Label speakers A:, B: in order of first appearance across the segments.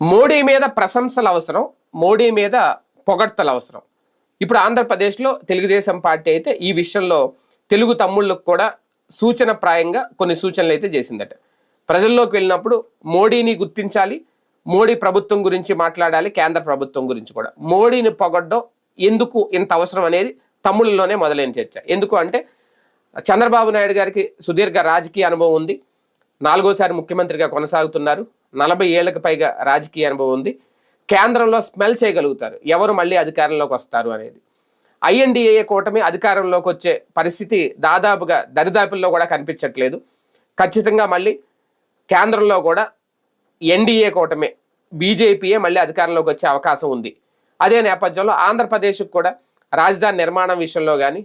A: మోడీ మీద ప్రశంసలు అవసరం మోడీ మీద పొగడ్తలు అవసరం. ఇప్పుడు ఆంధ్రప్రదేశ్లో తెలుగుదేశం పార్టీ అయితే ఈ విషయంలో తెలుగు తమ్ముళ్ళకు కూడా సూచన ప్రాయంగా కొన్ని సూచనలు అయితే చేసిందట. ప్రజల్లోకి వెళ్ళినప్పుడు మోడీని గుర్తించాలి మోడీ ప్రభుత్వం గురించి మాట్లాడాలి కేంద్ర ప్రభుత్వం గురించి కూడా. మోడీని పొగడ్డం ఎందుకు ఇంత అవసరం అనేది తమ్ముళ్ళలోనే మొదలైన చర్చ. ఎందుకు అంటే చంద్రబాబు నాయుడు గారికి సుదీర్ఘ రాజకీయ అనుభవం ఉంది. నాలుగోసారి ముఖ్యమంత్రిగా కొనసాగుతున్నారు. నలభై ఏళ్ళకు పైగా రాజకీయ అనుభవం ఉంది. కేంద్రంలో స్మెల్ చేయగలుగుతారు. ఎవరు మళ్ళీ అధికారంలోకి వస్తారు అనేది. ఐఎన్డిఏ కూటమి అధికారంలోకి వచ్చే పరిస్థితి దాదాపుగా దరిదాపుల్లో కూడా కనిపించట్లేదు. ఖచ్చితంగా మళ్ళీ కేంద్రంలో కూడా ఎన్డీఏ కూటమి బీజేపీయే మళ్ళీ అధికారంలోకి వచ్చే అవకాశం ఉంది. అదే నేపథ్యంలో ఆంధ్రప్రదేశ్కు కూడా రాజధాని నిర్మాణం విషయంలో కానీ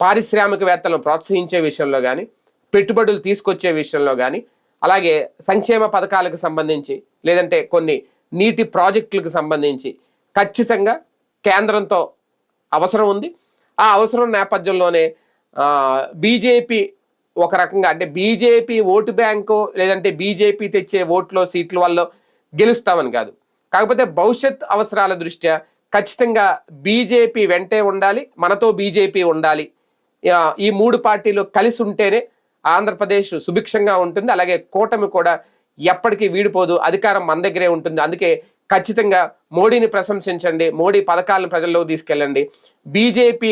A: పారిశ్రామికవేత్తలను ప్రోత్సహించే విషయంలో కానీ పెట్టుబడులు తీసుకొచ్చే విషయంలో కానీ అలాగే సంక్షేమ పథకాలకు సంబంధించి లేదంటే కొన్ని నీటి ప్రాజెక్టులకు సంబంధించి ఖచ్చితంగా కేంద్రంతో అవసరం ఉంది. ఆ అవసరం నేపథ్యంలోనే బీజేపీ ఒక రకంగా అంటే బీజేపీ ఓటు బ్యాంకు లేదంటే బీజేపీ తెచ్చే ఓట్లో సీట్ల వల్ల గెలుస్తామని కాదు. కాకపోతే భవిష్యత్ అవసరాల దృష్ట్యా ఖచ్చితంగా బీజేపీ వెంటే ఉండాలి మనతో బీజేపీ ఉండాలి. ఈ మూడు పార్టీలు కలిసి ఉంటేనే ఆంధ్రప్రదేశ్ సుభిక్షంగా ఉంటుంది. అలాగే కూటమి కూడా ఎప్పటికీ వీడిపోదు. అధికారం మన దగ్గరే ఉంటుంది. అందుకే ఖచ్చితంగా మోడీని ప్రశంసించండి. మోడీ పథకాలను ప్రజల్లోకి తీసుకెళ్ళండి. బీజేపీ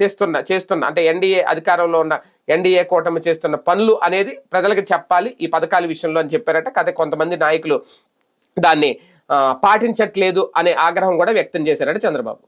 A: తెస్తున్న చేస్తున్న అంటే ఎన్డీఏ అధికారంలో ఉన్న ఎన్డీఏ కూటమి చేస్తున్న పనులు అనేది ప్రజలకు చెప్పాలి. ఈ పథకాల విషయంలో అని చెప్పారట. కాకపోతే కొంతమంది నాయకులు దాన్ని పాటించట్లేదు అనే ఆగ్రహం కూడా వ్యక్తం చేశారట చంద్రబాబు.